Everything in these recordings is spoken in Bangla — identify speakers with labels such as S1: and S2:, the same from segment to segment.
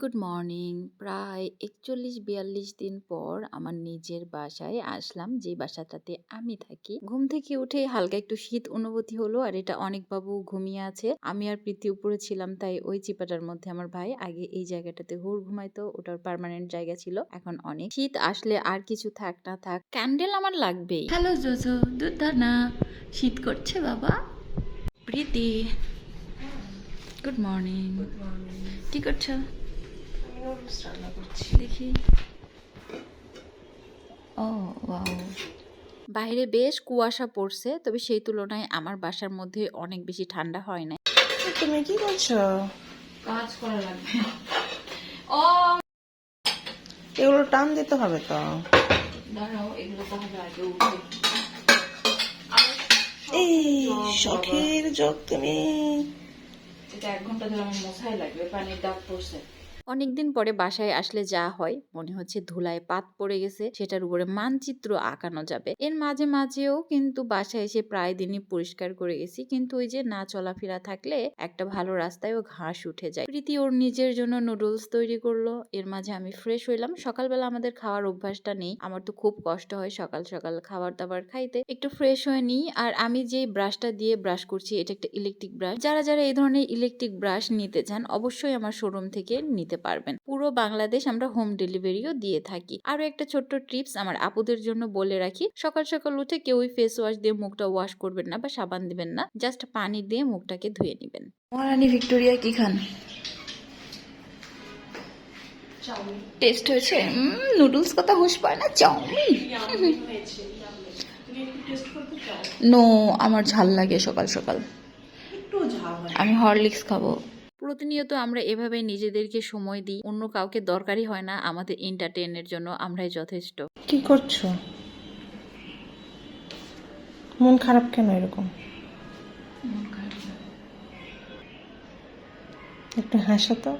S1: গুড মর্নিং প্রায় একচল্লিশ বিয়াল্লিশ দিন পর আমার নিজের বাসায় আসলাম। যে বাসাটাতে আমি থাকি। ঘুম থেকে উঠে হালকা একটু শীত অনুভূতি হলো আর এটা অনেক বাবু ঘুমিয়ে আছে। আমি আর প্রীতি উপরে ছিলাম তাই ওই চিপাটার মধ্যে আমার ভাই আগে এই জায়গাটাতে হুর ঘুমাইতো ওটার পার্মানেন্ট জায়গা ছিল। এখন অনেক শীত আসলে আর কিছু থাক না থাক ক্যান্ডেল আমার লাগবেই। হ্যালো জোজো দুধ না শীত করছে বাবা? প্রীতি। গুড মর্নিং কি করছ? দেখি। Oh wow. বাইরে বেশ কুয়াশা পড়ছে তবে সেই তুলনায় আমার বাসার মধ্যে অনেক বেশি ঠান্ডা হয় না
S2: তুমি কি করছ?
S1: কাজ করা লাগবে। ও
S2: এগুলো টান দিতে হবে তো।
S1: দাঁড়াও এগুলো তো হবে আগে উঠে।
S2: এই শখের যোগ তুমি।
S1: এটা এক ঘণ্টা ধরে আমার মশাই লাগবে পানির দাগ পড়ছে। অনেকদিন পরে বাসায় আসলে যা হয়, মনে হচ্ছে ধুলায় পাত পড়ে গেছে, সেটার উপরে মানচিত্র আঁকানো যাবে। এর মাঝে মাঝেও কিন্তু বাসায় এসে প্রায় দিনই পরিষ্কার করে গেছি, কিন্তু ওই যে না চলাফেরা থাকলে একটা ভালো রাস্তায়ও ঘাস উঠে যায়। প্রীতি ওর নিজের জন্য নুডলস তৈরি করল, এর মাঝে আমি ফ্রেশ হইলাম। সকালবেলা আমাদের খাওয়ার অভ্যাসটা নেই, আমার তো খুব কষ্ট হয় সকাল সকাল খাবার দাবার খাইতে। একটু ফ্রেশ হয়ে নিই, আর আমি যে ব্রাশটা দিয়ে ব্রাশ করছি, এটা একটা ইলেকট্রিক ব্রাশ। যারা যারা এই ধরনের ইলেকট্রিক ব্রাশ নিতে চান, অবশ্যই আমার শোরুম থেকে নিতে পারবেন। পুরো বাংলাদেশ আমরা হোম ডেলিভারিও দিয়ে থাকি। আরও একটা ছোট্ট টিপস আমার আপুদের জন্য বলে রাখি। সকাল সকাল উঠে কেউই ফেস ওয়াশ দিয়ে মুখটা ওয়াশ করবেন না বা সাবান দিবেন না। জাস্ট পানি দিয়ে মুখটাকে ধুয়ে নেবেন। মহারানী ভিক্টোরিয়া কি খান? টেস্ট হয়েছে? নুডলস কথা হুশ পায় না চাউমিন। নো আমার ঝাল লাগে সকাল সকাল।
S2: একটু ঝাল
S1: আমি হরলিক্স খাব। প্রতিনিয়ত আমরা এভাবে নিজেদেরকে সময় দিই অন্য কাউকে দরকারই হয় না আমাদের এন্টারটেনের জন্য আমরাই যথেষ্ট।
S2: কি করছ? মন খারাপ কেন এরকম? একটু হাসা তো।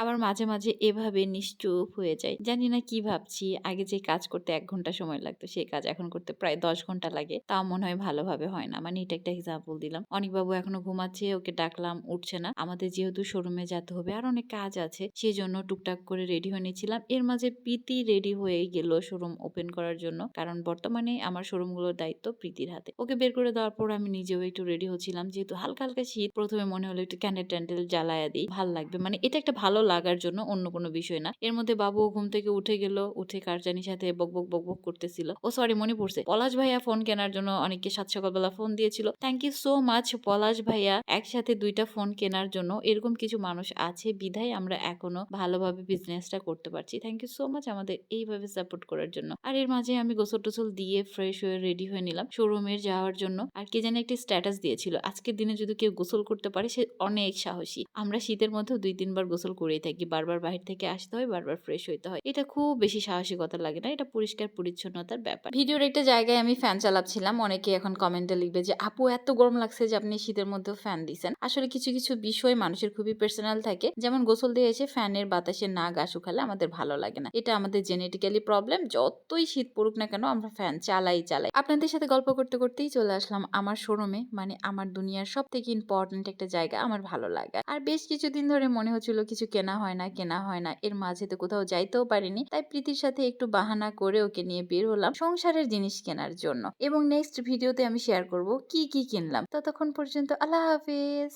S1: আবার মাঝে মাঝে এভাবে নিশ্চুপ হয়ে যায়। জানি না কি ভাবছি। আগে যে কাজ করতে এক ঘণ্টা সময় লাগতো, সেই কাজ এখন করতে প্রায় দশ ঘণ্টা লাগে। তাও মনে হয় ভালোভাবে হয় না। মানে এটা একটা এক্সাম্পল দিলাম। অনেক বাবু এখনও ঘুমাচ্ছে, ওকে ডাকলাম, উঠছে না। আমাদের যেহেতু শোরুমে যেতে হবে, আর অনেক কাজ আছে। সেই জন্য টুকটাক করে রেডি হয়ে নিয়েছিলাম এর মাঝে প্রীতি রেডি হয়ে গেল শোরুম ওপেন করার জন্য। কারণ বর্তমানে আমার শোরুমগুলোর দায়িত্ব প্রীতির হাতে। ওকে বের করে দেওয়ার পর আমি নিজেও একটু রেডি হচ্ছিলাম। যেহেতু হালকা হালকা শীত, প্রথমে মনে হলো একটু ক্যান্ডেল ট্যান্ডেল জ্বালায়া দিই। ভালো লাগবে। মানে এটা একটা ভালো লাগার জন্য অন্য কোনো বিষয় না। এর মধ্যে বাবু ঘুম থেকে উঠে গেল, উঠে কারজানির সাথে বক বক বক বক করতেছিল। ও সরি মনে পড়ছে। পলাশ ভাইয়া ফোন কেনার জন্য অনেককে সাত সকালবেলা ফোন দিয়েছিল। Thank you so much Palash ভাইয়া। একসাথে দুইটা ফোন কেনার জন্য এরকম কিছু মানুষ আছে, বিধায় আমরা এখনও ভালোভাবে বিজনেসটা করতে পারছি। থ্যাংক ইউ সো মাচ আমাদের এইভাবে সাপোর্ট করার জন্য। আর এর মাঝে আমি গোসল টোসল দিয়ে ফ্রেশ হয়ে রেডি হয়ে নিলাম শোরুমের যাওয়ার জন্য। আর কে জানি একটি স্ট্যাটাস দিয়েছিল। আজকের দিনে যদি কেউ গোসল করতে পারে সে অনেক সাহসী। আমরা শীতের মধ্যেও দুই, তিনবার গোসল করেই থাকি বারবার বাহির থেকে আসতে হয়, বারবার ফ্রেশ হইতে হয়। এটা খুব বেশি সাহসিকতা লাগে না, এটা পরিষ্কার পরিচ্ছন্নতার ব্যাপার। ভিডিওর একটা জায়গায় আমি ফ্যান চালাচ্ছিলাম, অনেকে এখন কমেন্টে লিখবে যে, আপু, এত গরম লাগছে যে আপনি শীতের মধ্যেও ফ্যান দিছেন। আসলে কিছু কিছু বিষয় মানুষের খুবই পার্সোনাল থাকে। যেমন গোসল দিয়ে এসে ফ্যানের বাতাসে না গা শুকালে আমাদের ভালো লাগে না। এটা আমাদের জেনেটিক্যালি প্রবলেম যতই শীত পড়ুক না কেন আমরা ফ্যান চালাই চালাই। আপনাদের সাথে গল্প করতে, করতেই চলে আসলাম আমার শোরুমে মানে আমার দুনিয়ার সব থেকে ইম্পর্টেন্ট একটা জায়গা, আমার ভালো লাগা। আর বেশ কিছুদিন ধরে মনে হচ্ছিল কিছু কেনা হয় না, কেনা হয় না। এর মাঝে তো কোথাও যাইতেও পারিনি। তাই প্রীতির সাথে একটু বাহানা করে ওকে নিয়ে বের হলাম সংসারের জিনিস কেনার জন্য। এবং নেক্সট ভিডিওতে আমি শেয়ার করব কি কি কিনলাম। ততক্ষণ পর্যন্ত আল্লাহ হাফেজ।